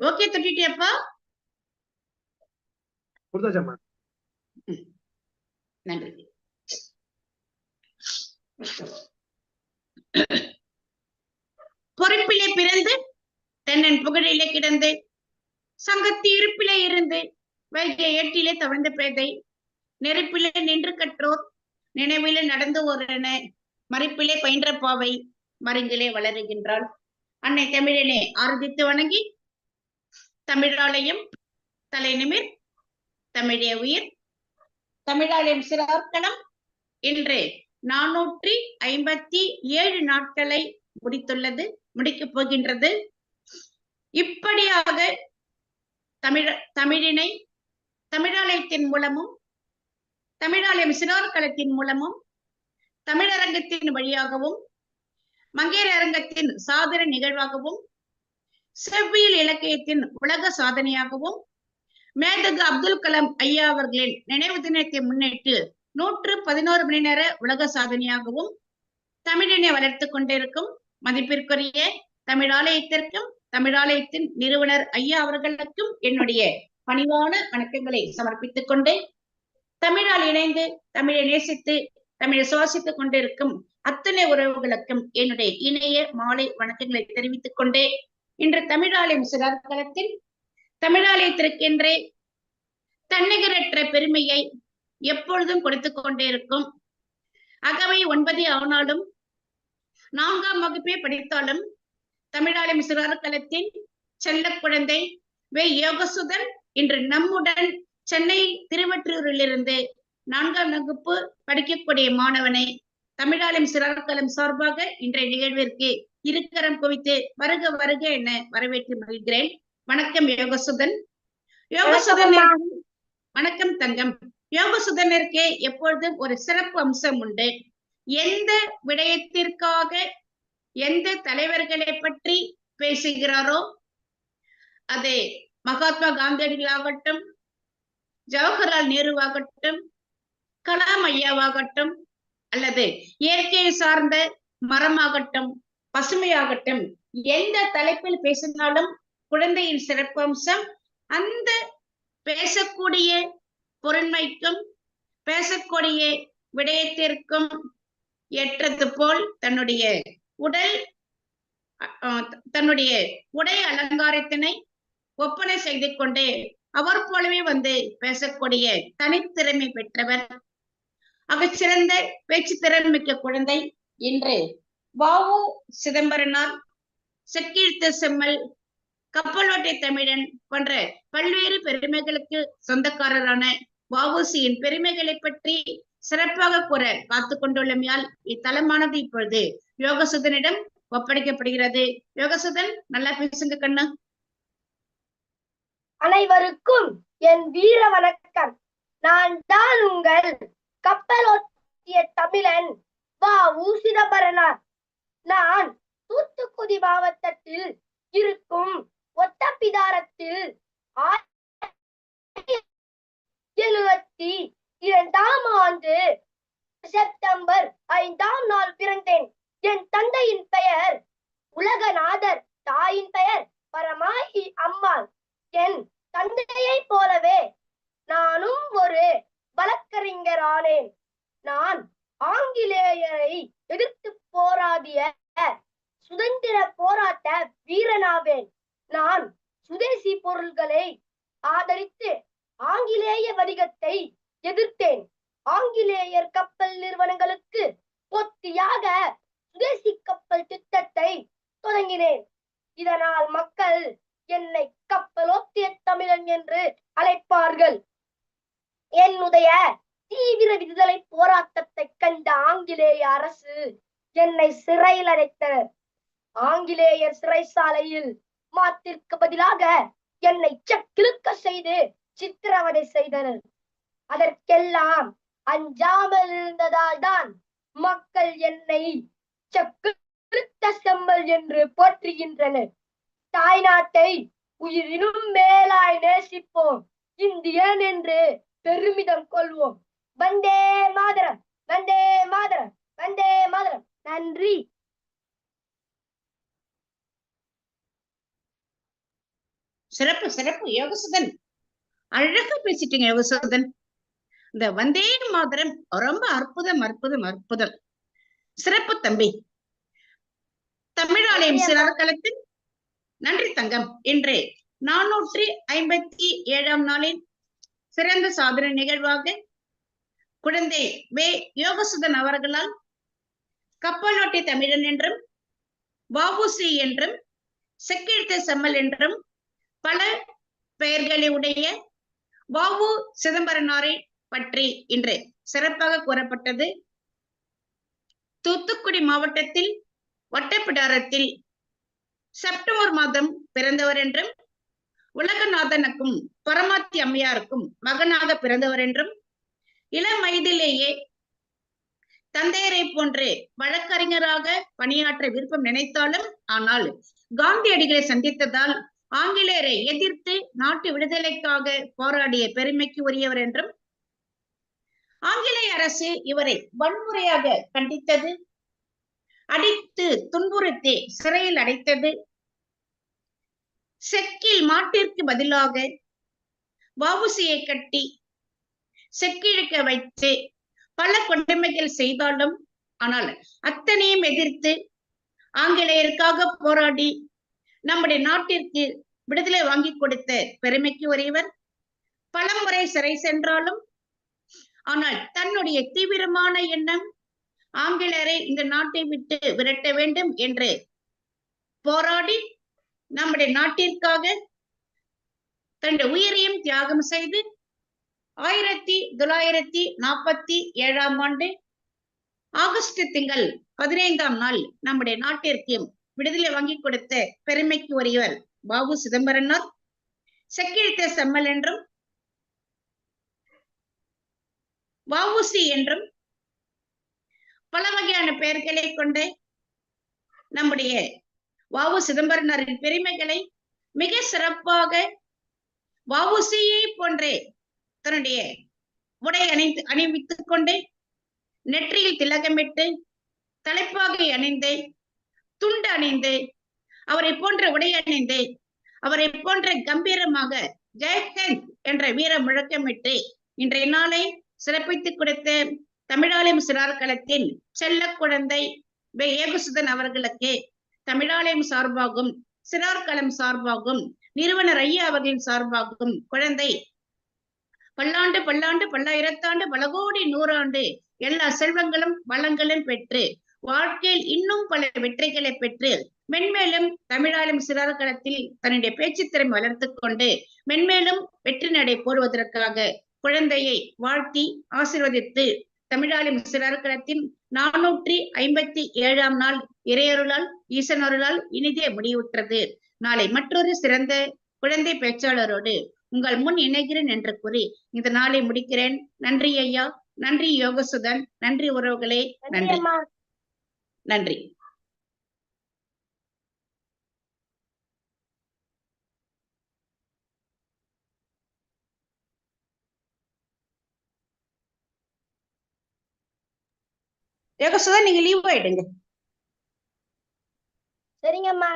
Okay தொட்டிட்டியாப்பா கொடுத்தாச்சம்மா நன்றி. பொறுப்பிலே பிறந்து தென்னன் புகழிலே கிடந்து சங்கத்து இருப்பிலே இருந்து வைகை ஏட்டிலே தவழ்ந்த பேதை நெருப்பிலே நின்று கற்றோர் நினைவிலே நடந்து ஓரென மறிப்பிலே பயின்ற பாவை மருங்கிலே வளருகின்றாள். அன்னை தமிழிலே ஆரம்பித்து வணங்கி தமிழாலயம் தலை நிமிர் தமிழே உயிர். தமிழாலயம் சிறார்க்களம் இன்று நானூற்றி ஐம்பத்தி ஏழு நாட்களை முடித்துள்ளது முடிக்கப் போகின்றது. இப்படியாக தமிழ தமிழினை தமிழாலயத்தின் மூலமும் தமிழாலயம் சிறார்களத்தின் மூலமும் தமிழரங்கத்தின் வழியாகவும் மங்கையர் அரங்கத்தின் சாதன நிகழ்வாகவும் செவ்வியல் இலக்கியத்தின் உலக சாதனையாகவும் மேதகு அப்துல் கலாம் ஐயா அவர்களின் நினைவு தினத்தை முன்னிட்டு நூற்று பதினோரு மணி நேர உலக சாதனையாகவும் தமிழினை வளர்த்துக் கொண்டிருக்கும் மதிப்பிற்குரிய தமிழாலயத்திற்கும் தமிழாலயத்தின் நிறுவனர் ஐயா அவர்களுக்கும் என்னுடைய பணிவான வணக்கங்களை சமர்ப்பித்துக் கொண்டு தமிழால் இணைந்து தமிழை நேசித்து தமிழை சுவாசித்துக் கொண்டிருக்கும் அத்தனை உறவுகளுக்கும் என்னுடைய இணைய மாலை வணக்கங்களை தெரிவித்துக் கொண்டே இன்று தமிழாலயம் சிறார்களத்தில் தமிழாலயத்திற்கென்றே தன்னிகரற்ற பெருமையை எப்பொழுதும் கொடுத்து கொண்டே இருக்கும் அகவை ஒன்பது ஆனாலும் நான்காம் வகுப்பே படித்தாலும் தமிழாலயம் சிறார்களத்தின் செல்ல குழந்தை வே. யோகசுதன் இன்று நம்முடன் சென்னை திருவற்றூரிலிருந்து நான்காம் வகுப்பு படிக்கக்கூடிய மாணவனை தமிழாலயம் சிறார்களம் சார்பாக இன்றைய நிகழ்விற்கு இருக்கரம் குவித்து வருக வருக என வரவேற்று மகிழ்கிறேன். வணக்கம் யோகசுதன். யோகசுதன் வணக்கம் தங்கம். யோகசுதனருக்கு எப்பொழுதும் ஒரு சிறப்பு அம்சம் உண்டு. எந்த விடயத்திற்காக எந்த தலைவர்களை பற்றி பேசுகிறாரோ அது மகாத்மா காந்தியடிகளாகட்டும் ஜவஹர்லால் நேருவாகட்டும் கலாம் ஐயாவாகட்டும் அல்லது இயற்கையை சார்ந்த மரமாகட்டும் பசுமையாகட்டும். எந்த தலைப்பில் பேசினாலும் குழந்தையின் சிறப்பம்சம் அந்த பேசக்கூடிய பொருண்மைக்கும் பேசக்கூடிய விடயத்திற்கும் ஏற்றது போல் தன்னுடைய உடல் தன்னுடைய உடை அலங்காரத்தினை ஒப்பனை செய்து கொண்டு அவர் போலவே வந்து பேசக்கூடிய தனித்திறமை பெற்றவர். அவர் சிறந்த பேச்சு திறன் மிக்க குழந்தை இன்று வாவு சிதம்பரனார் செக்கீழ்த்த செம்மல் கப்பலோட்டை தமிழன் போன்ற பல்வேறு பெருமைகளுக்கு சொந்தக்காரரான வவுசியின் பெருமைகளை பற்றி சிறப்பாக கூற காத்து கொண்டுள்ளமையால் இத்தலமானது இப்பொழுது யோகசுதனிடம் ஒப்படைக்கப்படுகிறது. யோகசுதன் நல்லா பேசுங்க கண்ணா. அனைவருக்கும் என் வீர வணக்கம். நான் தான் உங்கள் கப்பலோட்டிய தமிழன் வா ஊசிதபரனார் நான் தூத்துக்குடி மாவட்டத்தில் இருக்கும் ஒத்தப்பிதாரத்தில் எழுபத்தி இரண்டாம் ஆண்டு செப்டம்பர் ஐந்தாம் நாள் பிறந்தேன். என் தந்தையின் பெயர் உலகநாதர் தாயின் பெயர் பரமாயி அம்மாள். என் தந்தையை போலவே நானும் ஒரு வழக்கறிஞர் ஆனேன் நான் ஆங்கிலேயரை எதிர்த்து போராடிய சுதந்திர போராட்ட வீரனாவேன். நான் சுதேசி பொருள்களை ஆதரித்து ஆங்கிலேய வணிகத்தை எதிர்த்தேன். ஆங்கிலேயர் கப்பல் நிறுவனங்களுக்கு பொத்தியாக சுதேசி கப்பல் திட்டத்தை தொடங்கினேன் இதனால் மக்கள் என்னை கப்பலோத்திய தமிழன் என்று அழைப்பார்கள் என்னுடைய தீவிர விடுதலை போராட்டத்தை கண்ட ஆங்கிலேய அரசு என்னை சிறையில் அடைத்தனர் ஆங்கிலேயர் சிறைசாலையில் மாத்திற்கு பதிலாக என்னை சக்கிழுக்க செய்து சித்திரவதை செய்தனர். அதற்கெல்லாம் அஞ்சாமல் இருந்ததால் தான் மக்கள் என்னை செக்கிழுத்த செம்மல் என்று போற்றுகின்றனர். தாய்நாட்டை உயிரினும் மேலாய் நேசிப்போம். இந்தியன் என்று பெருமிதம் கொள்வோம். வந்தே மாதரம் வந்தே மாதரம் வந்தே மாதரம். நன்றி. சிறப்பு சிறப்பு. யோகசுதன். அழகா பேசிட்டீங்க யோகசுதன். இந்த வந்தே மாதரம் ரொம்ப அற்புதம் அற்புதம் அற்புதம். சிறப்பு தம்பி. தமிழாலயம். சிறர்களத்தில் நன்றி தங்கம். இன்று நானூற்றி ஐம்பத்தி ஏழாம் நாளின் சிறந்த சாதனை நிகழ்வாக குழந்தை வே. யோகசுதன் அவர்களால் கப்பலோட்டி தமிழன் என்றும் வஉசி என்றும் செக்கெழுத்த செம்மல் என்றும் பல பெயர்களுடைய உடைய சிதம்பரனாரை பற்றி இன்று சிறப்பாக கூறப்பட்டது. தூத்துக்குடி மாவட்டத்தில் வட்டப்பிடாரத்தில் செப்டம்பர் மாதம் பிறந்தவர் என்றும் உலகநாதனுக்கும் பரமாத்தி அம்மையாருக்கும் மகனாக பிறந்தவர் என்றும் இளம் வயதிலேயே தந்தையரை போன்று வழக்கறிஞராக பணியாற்ற விருப்பம் நினைத்தாலும் ஆனால் காந்தியடிகளை சந்தித்ததால் ஆங்கிலேயரை எதிர்த்து நாட்டு விடுதலைக்காக போராடிய பெருமைக்கு உரியவர் என்றும் ஆங்கிலேய அரசு இவரை வன்முறையாக கண்டித்தது அடித்து துன்புறுத்தி சிறையில் அடைத்தது செக்கில் மாட்டிற்கு பதிலாக வவுசியை கட்டி செக்கிழுக்க வைத்து பல கொடுமைகள் செய்தாலும் ஆனால் அத்தனையும் எதிர்த்து ஆங்கிலேயருக்காக போராடி நம்முடைய நாட்டிற்கு விடுதலை வாங்கி கொடுத்த பெருமைக்கு உரியவர். பலமுறை சிறை சென்றாலும் ஆனால் தன்னுடைய தீவிரமான எண்ணம் ஆங்கிலேயரை இந்த நாட்டை விட்டு விரட்ட வேண்டும் என்று போராடி நம்முடைய நாட்டிற்காக தன்னுடைய உயிரையும் தியாகம் செய்து ஆயிரத்தி தொள்ளாயிரத்தி நாற்பத்தி ஏழாம் ஆண்டு ஆகஸ்ட் திங்கள் பதினைந்தாம் நாள் நம்முடைய நாட்டிற்கும் விடுதலை வாங்கி கொடுத்த பெருமைக்கு உரியவர் பாபு சிதம்பரனார். செக்கிழுத்த செம்மல் என்றும் வவுசி என்றும் பல வகையான பெயர்களை கொண்டு நம்முடைய வஉ சிதம்பரனாரின் பெருமைகளை மிக சிறப்பாக வவுசியை போன்றே தன்னுடைய உடை அணிந்து அணிவித்துக் கொண்டு நெற்றியில் திலகமிட்டு தலைப்பாகை அணிந்து துண்டு அணிந்து அவரை போன்ற உடை அணிந்து அவரை போன்ற கம்பீரமாக ஜெயஹிந்த் என்ற வீர முழக்கமிட்டு இன்றைய நாளை சிறப்பித்துக் கொடுத்த தமிழாலயம் சிறார்களத்தின் செல்ல குழந்தை வே. ஏகுசுதன் அவர்களுக்கு தமிழாலயம் சார்பாகும் சிறார்களம் சார்பாகும் நிறுவனர் ஐயா அவர்களின் சார்பாகும் குழந்தை. பல்லாண்டு பல்லாண்டு பல்லாயிரத்தாண்டு பல கோடி நூறாண்டு எல்லா செல்வங்களும் வளங்களும் பெற்று வாழ்க்கையில் இன்னும் பல வெற்றிகளை பெற்று மென்மேலும் தமிழாலும் சிறார்களத்தில் தன்னுடைய பேச்சு திறமை வளர்த்துக் கொண்டு மென்மேலும் வெற்றி நடை போடுவதற்காக குழந்தையை வாழ்த்தி ஆசிர்வதித்து தமிழாலும் சிறார்களத்தின் நானூற்றி ஐம்பத்தி ஏழாம் நாள் இறையருளால் ஈசனருளால் இனிதே முடிவுற்றது. நாளை மற்றொரு சிறந்த குழந்தை பேச்சாளரோடு உங்கள் முன் இணைகிறேன் என்று கூறி இந்த நாளை முடிக்கிறேன். நன்றி ஐயா. நன்றி யோகசுதன். நன்றி உறவுகளே. நன்றி. நன்றி. அம்மா நீங்க லீவ் ஆயிடுங்க. சரிங்கம்மா.